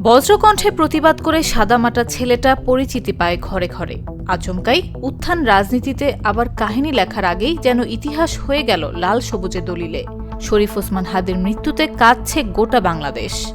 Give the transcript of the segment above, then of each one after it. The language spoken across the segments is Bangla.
বজ্রকণ্ঠে প্রতিবাদ করে সাদামাটা ছেলেটা পরিচিতি পায় ঘরে ঘরে। আচমকাই উত্থান রাজনীতিতে আবার কাহিনী লেখার আগেই যেন ইতিহাস হয়ে গেল লাল সবুজে দলিলে। শরীফ ওসমান হাদির মৃত্যুতে কাঁদছে গোটা বাংলাদেশ।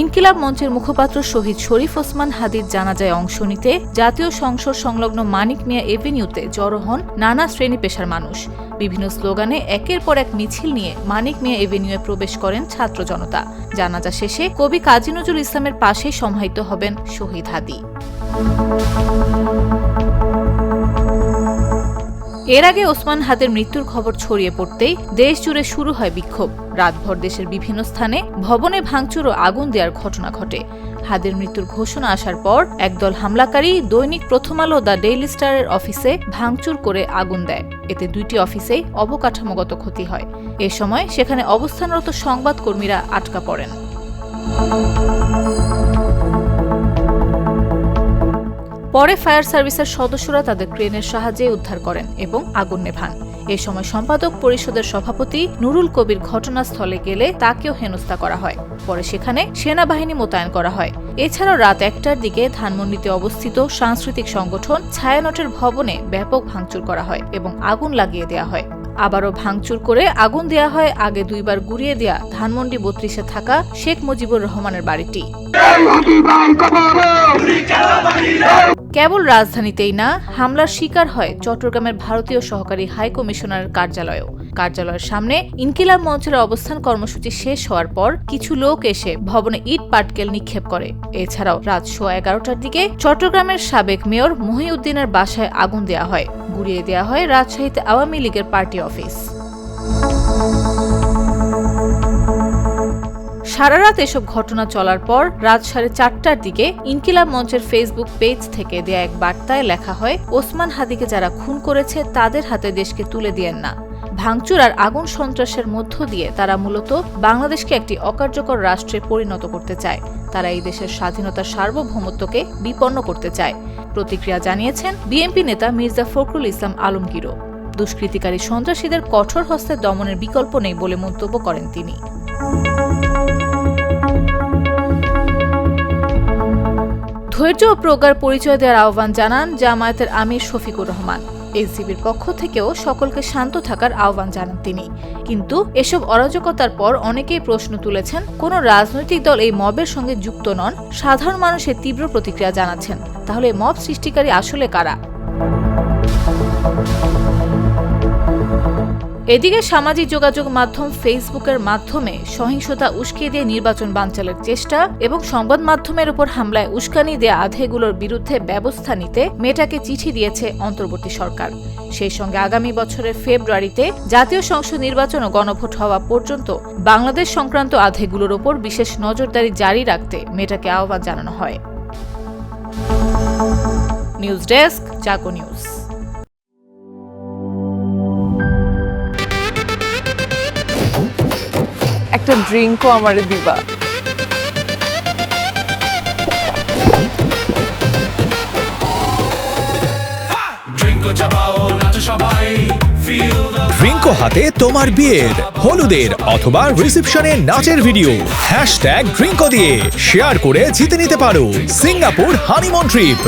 ইনকিলাব মঞ্চের মুখপাত্র শহীদ শরীফ ওসমান হাদির জানাজায় অংশ নিতে জাতীয় সংসদ সংলগ্ন মানিক মিয়া এভিনিউতে জড়ো হন নানা শ্রেণি পেশার মানুষ। বিভিন্ন স্লোগানে একের পর এক মিছিল নিয়ে মানিক মিয়া এভিনিউয়ে প্রবেশ করেন ছাত্র জনতা। জানাজা শেষে কবি কাজী নজরুল ইসলামের পাশেই সমাহিত হবেন শহীদ হাদি। এর আগে ওসমান হাদের মৃত্যুর খবর ছড়িয়ে পড়তেই দেশ জুড়ে শুরু হয় বিক্ষোভ। রাতভর দেশের বিভিন্ন স্থানে ভবনে ভাঙচুর ও আগুন দেওয়ার ঘটনা ঘটে। হাদের মৃত্যুর ঘোষণা আসার পর একদল হামলাকারী দৈনিক প্রথম আলো দ্য ডেইলি স্টারের অফিসে ভাঙচুর করে আগুন দেয়। এতে দুইটি অফিসেই অবকাঠামোগত ক্ষতি হয়। এ সময় সেখানে অবস্থানরত সংবাদকর্মীরা আটকা পড়েন। পরে ফায়ার সার্ভিসের সদস্যরা তাদের ক্রেনের সাহায্যে উদ্ধার করেন এবং আগুন নেভান। এ সময় সম্পাদক পরিষদের সভাপতি নুরুল কবির ঘটনাস্থলে গেলে তাকেও হেনস্থা করা হয়। পরে সেখানে সেনাবাহিনী মোতায়েন করা হয়। এছাড়াও রাত একটার দিকে ধানমন্ডিতে অবস্থিত সাংস্কৃতিক সংগঠন ছায়ানটের ভবনে ব্যাপক ভাঙচুর করা হয় এবং আগুন লাগিয়ে দেওয়া হয়। আবারও ভাঙচুর করে আগুন দেয়া হয়, আগে দুইবার গুড়িয়ে দেয়া ধানমন্ডি বত্রিশে থাকা শেখ মুজিবুর রহমানের বাড়িটি। কেবল রাজধানীতেই না, হামলার শিকার হয় চট্টগ্রামের ভারতীয় সহকারী হাই কমিশনারের কার্যালয়ও। কার্যালয়ের সামনে ইনকিলাব মঞ্চের অবস্থান কর্মসূচি শেষ হওয়ার পর কিছু লোক এসে ভবনে ইট পাটকেল নিক্ষেপ করে। এছাড়াও রাত সোয়া এগারোটার দিকে চট্টগ্রামের সাবেক মেয়র মহিউদ্দিনের বাসায় আগুন দেওয়া হয়। গুড়িয়ে দেওয়া হয় রাজশাহীতে আওয়ামী লীগের পার্টি অফিস। সারা রাত এসব ঘটনা চলার পর রাত সাড়ে চারটার দিকে ইনকিলাব মঞ্চের ফেসবুক পেজ থেকে দেয়া এক বার্তায় লেখা হয়, ওসমান হাদিকে যারা খুন করেছে তাদের হাতে দেশকে তুলে দিয়েন না। ভাঙচুর আর আগুন সন্ত্রাসের মধ্য দিয়ে তারা মূলত বাংলাদেশকে একটি অকার্যকর রাষ্ট্রে পরিণত করতে চায়। তারা এই দেশের স্বাধীনতার সার্বভৌমত্বকে বিপন্ন করতে চায়। প্রতিক্রিয়া জানিয়েছেন বিএনপি নেতা মির্জা ফখরুল ইসলাম আলমগীরও। দুষ্কৃতিকারী সন্ত্রাসীদের কঠোর হস্তে দমনের বিকল্প নেই বলে মন্তব্য করেন তিনি। ধৈর্য ও প্রজ্ঞার পরিচয় দেওয়ার আহ্বান জানান জামায়াতের আমির শফিকুর রহমান। এনসিবির পক্ষ থেকেও সকলকে শান্ত থাকার আহ্বান জানান তিনি। কিন্তু এসব অরাজকতার পর অনেকেই প্রশ্ন তুলেছেন, কোন রাজনৈতিক দল এই মবের সঙ্গে যুক্ত নন? সাধারণ মানুষের তীব্র প্রতিক্রিয়া জানাচ্ছেন। তাহলে মব সৃষ্টিকারী আসলে কারা? এদিকে সামাজিক যোগাযোগ মাধ্যম ফেসবুকের মাধ্যমে সহিংসতা উস্কিয়ে দিয়ে নির্বাচন বানচালের চেষ্টা এবং সংবাদ মাধ্যমের উপর হামলায় উস্কানি দেয়া আধেগুলোর বিরুদ্ধে ব্যবস্থা নিতে মেটাকে চিঠি দিয়েছে অন্তর্বর্তী সরকার। সেই সঙ্গে আগামী বছরের ফেব্রুয়ারিতে জাতীয় সংসদ নির্বাচন ও গণভোট হওয়া পর্যন্ত বাংলাদেশ সংক্রান্ত আধেগুলোর ওপর বিশেষ নজরদারি জারি রাখতে মেটাকে আহ্বান জানানো হয়। নিউজ ডেস্ক, চাকো নিউজ। একটা ড্রিঙ্কও আমারে দিবা। ড্রিঙ্কো হাতে তোমার বিয়ের হলুদের অথবা রিসেপশনের নাচের ভিডিও হ্যাশট্যাগ ড্রিঙ্কো দিয়ে শেয়ার করে জিতে নিতে পারো। Singapore honeymoon trip